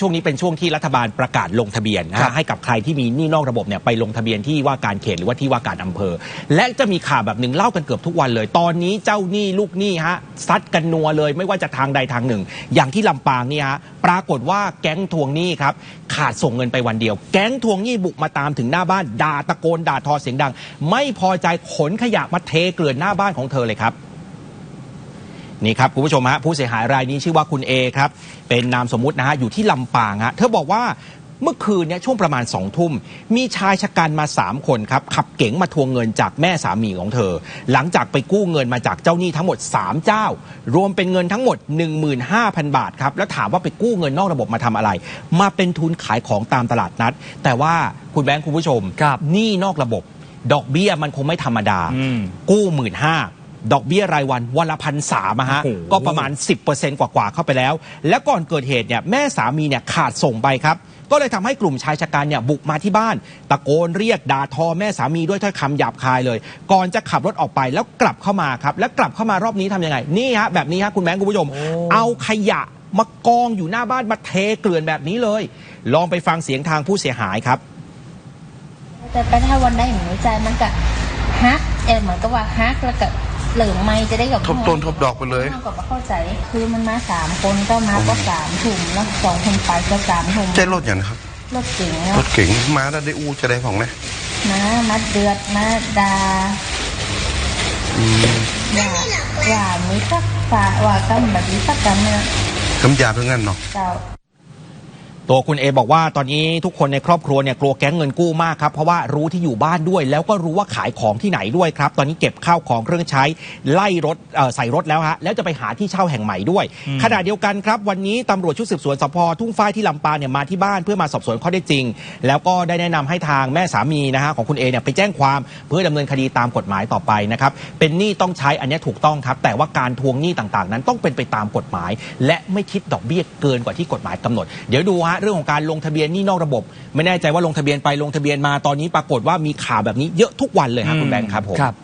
ช่วงนี้เป็นช่วงที่รัฐบาลประกาศลงทะเบียนนะครัฮะบให้กับใครที่มีหนี้นอกระบบเนี่ยไปลงทะเบียนที่ว่าการเขตหรือว่าที่ว่าการอำเภอ และจะมีข่าวแบบหนึ่งเล่ากันเกือบทุกวันเลย ตอนนี้เจ้าหนี้ลูกหนี้ฮะซัดกันนัวเลยไม่ว่าจะทางใดทางหนึ่ง อย่างที่ลำปางเนี่ยฮะปรากฏว่าแก๊งทวงหนี้ครับขาดส่งเงินไปวันเดียว แก๊งทวงหนี้บุกมาตามถึงหน้าบ้านด่าตะโกนด่าทอเสียงดัง ไม่พอใจขนขยะมาเทเกลื่อนหน้าบ้านของเธอเลยครับ นี่ครับคุณผู้ชมฮะผู้เสียหายรายนี้ชื่อว่าคุณเอครับเป็นนามสมมุตินะฮะอยู่ที่ลำปางฮะเธอบอกว่าเมื่อคืนเนี่ยช่วงประมาณสองทุ่ม มีชายชะกันมา 3 คนครับ ขับเก๋งมาทวงเงินจากแม่สามีของเธอ หลังจากไปกู้เงินมาจากเจ้าหนี้ทั้งหมด 3 เจ้า รวมเป็นเงินทั้งหมด 15,000 บาทครับ แล้วถามว่าไปกู้เงินนอกระบบมาทำอะไร มาเป็นทุนขายของตามตลาดนัด แต่ว่าคุณแบงค์คุณผู้ชมครับหนี้นอกระบบ ดอกเบี้ยมันคงไม่ธรรมดาอืมกู้หมื่นห้า ดอกเบี้ยรายวันวันละพันสามฮะโอ้โหก็ประมาณ 10%กว่าๆเข้าไปแล้ว และก่อนเกิดเหตุเนี่ยแม่สามีเนี่ยขาดส่งไปครับก็เลยทำให้กลุ่มชายชะกันเนี่ยบุกมาที่บ้าน ตะโกนเรียกด่าทอแม่สามีด้วยถ้อยคำหยาบคายเลย ก่อนจะขับรถออกไปแล้วกลับเข้ามาครับ แล้วกลับเข้ามารอบนี้ทำยังไง นี่ฮะแบบนี้ฮะคุณแบงค์คุณผู้ชมโอ้เอาขยะมากองอยู่หน้าบ้านมาเทเกลื่อนแบบนี้เลย ลองไปฟังเสียงทางผู้เสียหายครับ แต่ไปถ้าวันได้หนูใจมันก็ฮักเออเหมือนกับว่าฮักแล้วก็ เหลืองไม่จะได้กับทบต้นทบดอกไปเลยน้องก็บ่เข้าใจคือมันมาสามคนก็มาก็สามถุงแล้วสองคนไปก็สามถุงใช่รถอย่างนะครับรถเก๋งรเนาะถเก๋งมาแล้วได้อู้จะได้ของนะมามาเดือดมาดาว่าว่ามีสักฝาว่ากันแบบนี้สักกันเนี่ยคำหยาบเรื่องนั้นเนาะเจ้า ตัวคุณเอบอกว่าตอนนี้ทุกคนในครอบครัวเนี่ยกลัวแก๊งเงินกู้มากครับ เพราะว่ารู้ที่อยู่บ้านด้วย แล้วก็รู้ว่าขายของที่ไหนด้วยครับ ตอนนี้เก็บข้าวของเครื่องใช้ไล่รถเอ่อใส่รถแล้วฮะแล้วจะไปหาที่เช่าแห่งใหม่ด้วย ขณะเดียวกันครับ วันนี้ตำรวจชุดสืบสวนสพทุ่งฝ้ายที่ลำปางเนี่ยมาที่บ้านเพื่อมาสอบสวนข้อได้จริง แล้วก็ได้แนะนำให้ทางแม่สามีนะฮะของคุณเอเนี่ยไปแจ้งความเพื่อดำเนินคดีตามกฎหมายต่อไปนะครับเป็นหนี้ต้องใช้อันนี้ถูกต้องครับ แต่ว่าการทวงหนี้ต่างๆ นั้นต้องเป็นไปตามกฎหมาย และไม่คิดดอกเบี้ยเกินกว่าที่กฎหมายกำหนด เดี๋ยวดูฮะเรื่องของการลงทะเบียนหนี้นอกระบบ ไม่แน่ใจว่าลงทะเบียนไปลงทะเบียนมาตอนนี้ปรากฏว่ามีข่าวแบบนี้เยอะทุกวันเลยฮะคุณแบงค์ครับผม ครับ